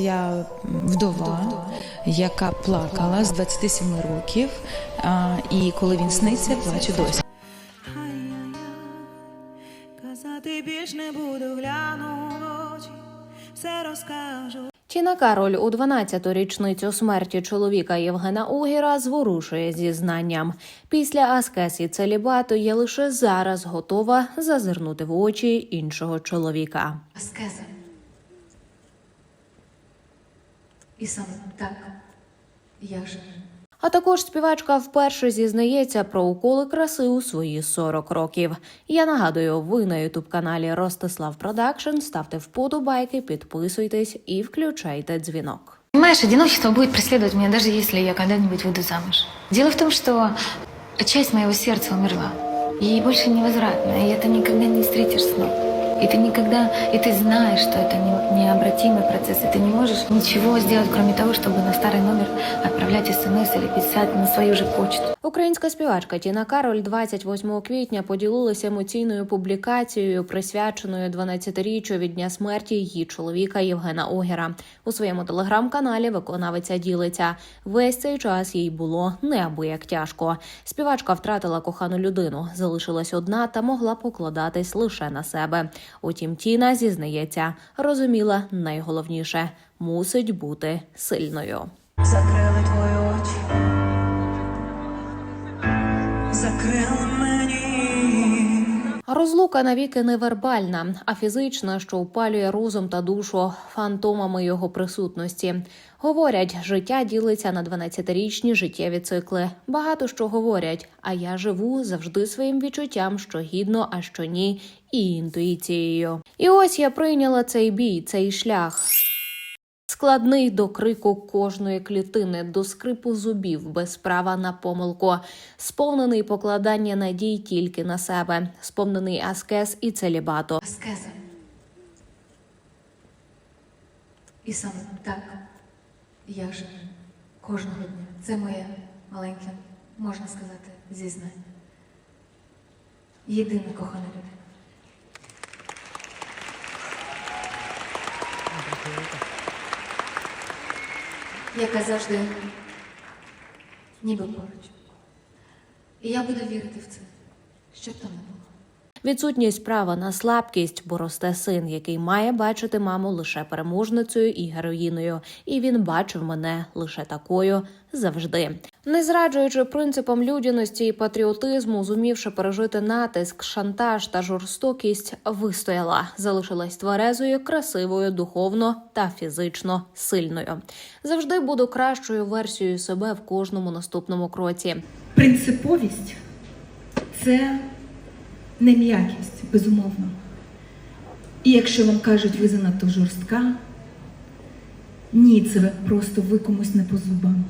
Я вдова, яка плакала з 27 років, і коли він сниться, плаче досі. Казати більш не буду, гляну в очі, все розкажу. Тіна Кароль у 12-ту річницю смерті чоловіка Євгена Угіра зворушує зізнанням. Після аскез і целібату я лише зараз готова зазирнути в очі іншого чоловіка. аскеза. І саме так я живу. А також співачка вперше зізнається про уколи краси у свої 40 років. Я нагадую, ви на ютуб каналі Ростислав Продакшн. Ставте вподобайки, підписуйтесь і включайте дзвінок. Понимаешь, одиночество будет преследовать меня, даже если я когда-нибудь выйду замуж. Дело в том, что часть моего сердца умерла. И больше невозвратно, и это никогда не встретишь снова. И ты никогда, и ты знаешь, что это не- необратимый процесс, и ты не можешь ничего сделать, кроме того, чтобы на старый номер отправлять смс или писать на свою же почту. Українська співачка Тіна Кароль 28 квітня поділилася емоційною публікацією, присвяченою 12-річчю від дня смерті її чоловіка Євгена Огера. У своєму телеграм-каналі виконавиця ділиться. Весь цей час їй було неабияк тяжко. Співачка втратила кохану людину, залишилась одна та могла покладатись лише на себе. Утім, Тіна зізнається, розуміла найголовніше мусить бути сильною. Закрили Розлука навіки не вербальна, а фізична, що впалює розум та душу фантомами його присутності. Говорять, життя ділиться на 12-річні життєві цикли. Багато що говорять, а я живу завжди своїм відчуттям, що гідно, а що ні, і інтуїцією. І ось я прийняла цей бій, цей шлях. Складний до крику кожної клітини, до скрипу зубів, без права на помилку, сповнений покладання надій тільки на себе, сповнений аскез і целібату. Аскеза. І саме так я живу кожного дня. Це моє маленьке, можна сказати, зізнання. Єдина кохана людина. Яка завжди ніби поруч. І я буду вірити в це, що б там не було. Відсутність права на слабкість, бо росте син, який має бачити маму лише переможницею і героїною, і він бачив мене лише такою завжди. Не зраджуючи принципам людяності і патріотизму, зумівши пережити натиск, шантаж та жорстокість, вистояла, залишилась тверезою, красивою, духовно та фізично сильною. Завжди буду кращою версією себе в кожному наступному кроці. Принциповість це не м'якість, безумовно. І якщо вам кажуть, ви занадто жорстка, ні, це просто ви комусь не по зубам.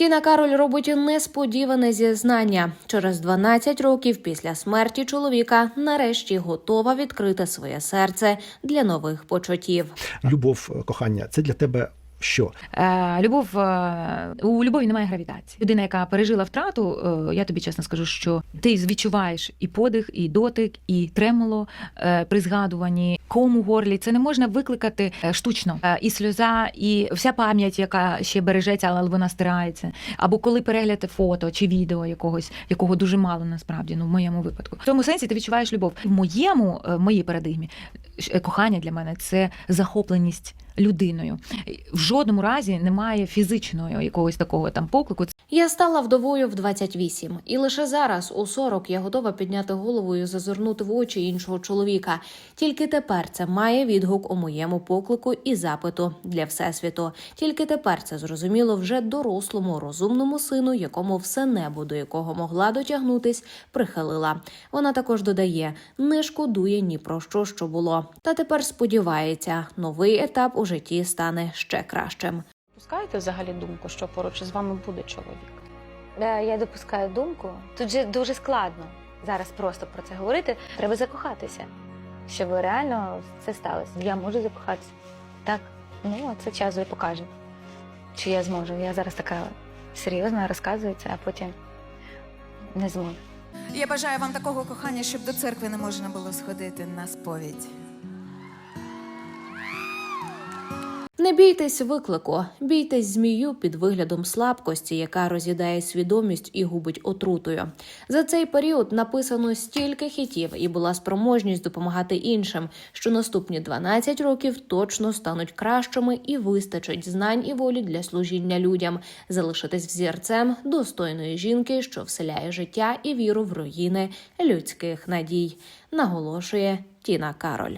Тіна Кароль робить несподіване зізнання. Через 12 років після смерті чоловіка нарешті готова відкрити своє серце для нових почуттів. любов, кохання це для тебе що? Е, любов е, у любові немає гравітації. Людина, яка пережила втрату, е, я тобі чесно скажу, що ти відчуваєш і подих, і дотик, і тремоло е, при згадуванні, ком у горлі. Це не можна викликати штучно. І сльоза, і вся пам'ять, яка ще бережеться, але вона стирається. Або коли перегляд фото чи відео якогось, якого дуже мало насправді, ну в моєму випадку. В цьому сенсі ти відчуваєш любов. В моєму, в моїй парадигмі, кохання для мене це захопленість людиною. В жодному разі немає фізичного якогось такого там поклику. Я стала вдовою в 28, і лише зараз, у 40, я готова підняти голову і зазирнути в очі іншого чоловіка. Тільки тепер це має відгук у моєму поклику і запиту для всесвіту. Тільки тепер це зрозуміло вже дорослому, розумному сину, якому все небо, до якого могла дотягнутись, прихилила. Вона також додає: не шкодує ні про що, що було. Та тепер сподівається, новий етап у житті стане ще кращим. Пускаєте взагалі думку, що поруч із вами буде чоловік? Е, Я допускаю думку. Тут же дуже складно зараз просто про це говорити. Треба закохатися, щоб реально це сталося. Я можу закохатися. Так, ну а це час вже покаже, чи я зможу. Я зараз така серйозна, розказую це, а потім не зможу. Я бажаю вам такого кохання, щоб до церкви не можна було сходити на сповідь. Не бійтесь виклику, бійтесь змію під виглядом слабкості, яка роз'їдає свідомість і губить отрутою. За цей період написано стільки хітів і була спроможність допомагати іншим, що наступні 12 років точно стануть кращими і вистачить знань і волі для служіння людям, залишитись взірцем достойної жінки, що вселяє життя і віру в руїни людських надій, наголошує Тіна Кароль.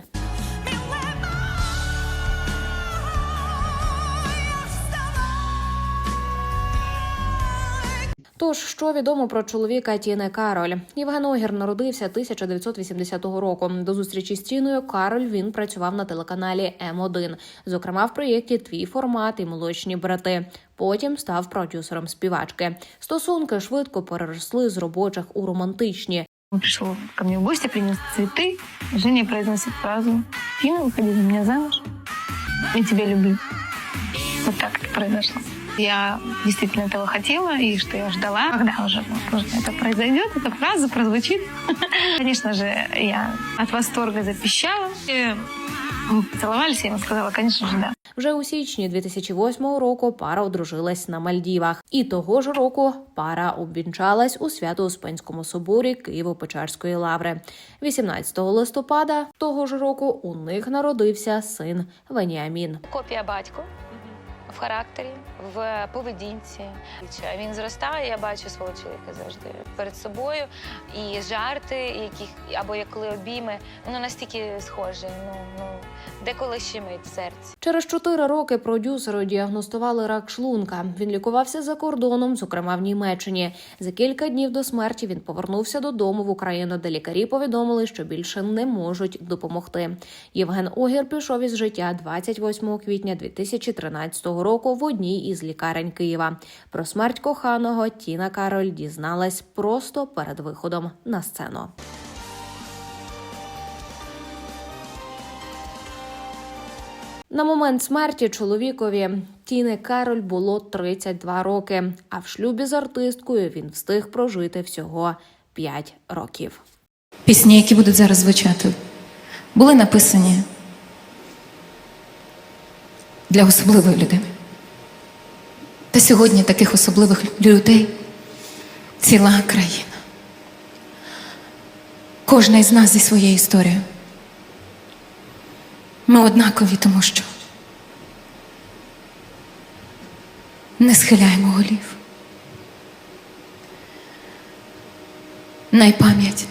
Тож, що відомо про чоловіка Тіни Кароль? Євген Огір народився 1980 року. До зустрічі з Тіною Кароль він працював на телеканалі М1, зокрема в проєкті Твій формат і молочні брати. Потім став продюсером співачки. Стосунки швидко переросли з робочих у романтичні. Он пришел ко мне в гости, принес цветы. Женя произносит фразу «Тина, выходи за меня замуж. Я тебя люблю». Вот так это произошло. Я действительно этого хотела, и что я ждала, когда уже вот, это произойдет, эта фраза прозвучит. Конечно же, я от восторга запищала. И мы поцеловались, я ему сказала, конечно же, да. Вже у січні 2008 року пара одружилась на Мальдівах, і того ж року пара обвінчалась у Свято-Успенському соборі Києво-Печерської лаври. 18 листопада того ж року у них народився син Веніамін. Копія батько в характері, в поведінці. Він зростає, я бачу свого чоловіка завжди перед собою. І жарти, яких або як коли обійми, воно настільки схоже. Ну ну деколи щемить в серці. Через чотири роки продюсеру діагностували рак шлунка. Він лікувався за кордоном, зокрема в Німеччині. За кілька днів до смерті він повернувся додому в Україну, де лікарі повідомили, що більше не можуть допомогти. Євген Огір пішов із життя 28 квітня 2013 року в одній із лікарень Києва. Про смерть коханого Тіна Кароль дізналась просто перед виходом на сцену. На момент смерті чоловікові Тіни Кароль було 32 роки, а в шлюбі з артисткою він встиг прожити всього 5 років. Пісні, які будуть зараз звучати, були написані для особливої людини. Та сьогодні таких особливих людей ціла країна. Кожна із нас зі своєю історією. Ми однакові, тому що не схиляємо голів. Найпам'ять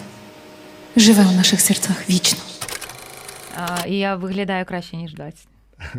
живе у наших серцях вічно. А, і я виглядаю краще, ніж 20.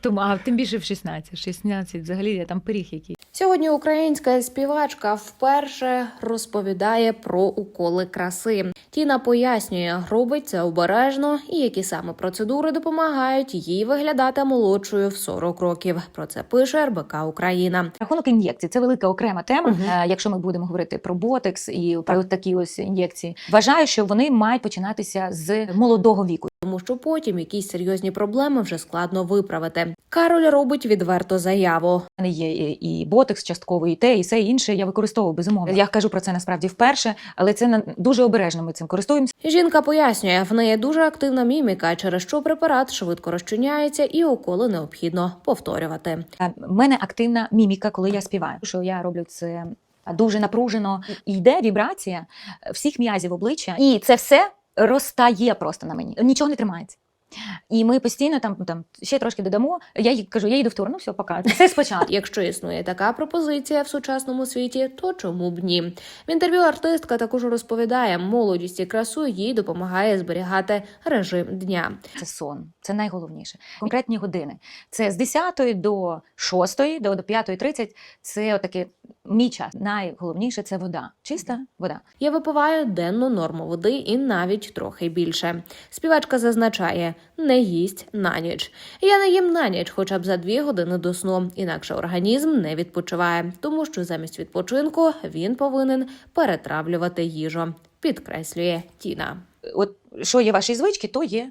Тому, а тим більше в 16. 16 взагалі я там пиріг який. Сьогодні українська співачка вперше розповідає про уколи краси. Тіна пояснює, робить це обережно і які саме процедури допомагають їй виглядати молодшою в 40 років. Про це пише РБК Україна. Рахунок ін'єкцій це велика окрема тема. Е, Якщо ми будемо говорити про ботекс і про такі ось ін'єкції, вважаю, що вони мають починатися з молодого віку. Тому що потім якісь серйозні проблеми вже складно виправити. Кароль робить відверто заяву. У мене є і, ботекс частковий, і те, і все інше. Я використовую безумовно. Я кажу про це насправді вперше, але це на- дуже обережно. Ми цим користуємося. Жінка пояснює, в неї дуже активна міміка, через що препарат швидко розчиняється і уколи необхідно повторювати. В мене активна міміка, коли я співаю. Що я роблю це дуже напружено. І йде вібрація всіх м'язів обличчя, і це все розтає просто на мені. Нічого не тримається. І ми постійно там, там ще трошки додамо. Я їй кажу, я йду в тур, ну все, пока. Все спочатку. Якщо існує така пропозиція в сучасному світі, то чому б ні? В інтерв'ю артистка також розповідає, молодість і красу їй допомагає зберігати режим дня. Це сон, це найголовніше. Конкретні години. Це з 10 до 6, до, до 5.30 це отаке мій час. Найголовніше це вода. Чиста вода. Я випиваю денну норму води і навіть трохи більше. Співачка зазначає, не їсть на ніч. Я не їм на ніч, хоча б за дві години до сну, інакше організм не відпочиває, тому що замість відпочинку він повинен перетравлювати їжу. Підкреслює Тіна. От що є ваші звички, то є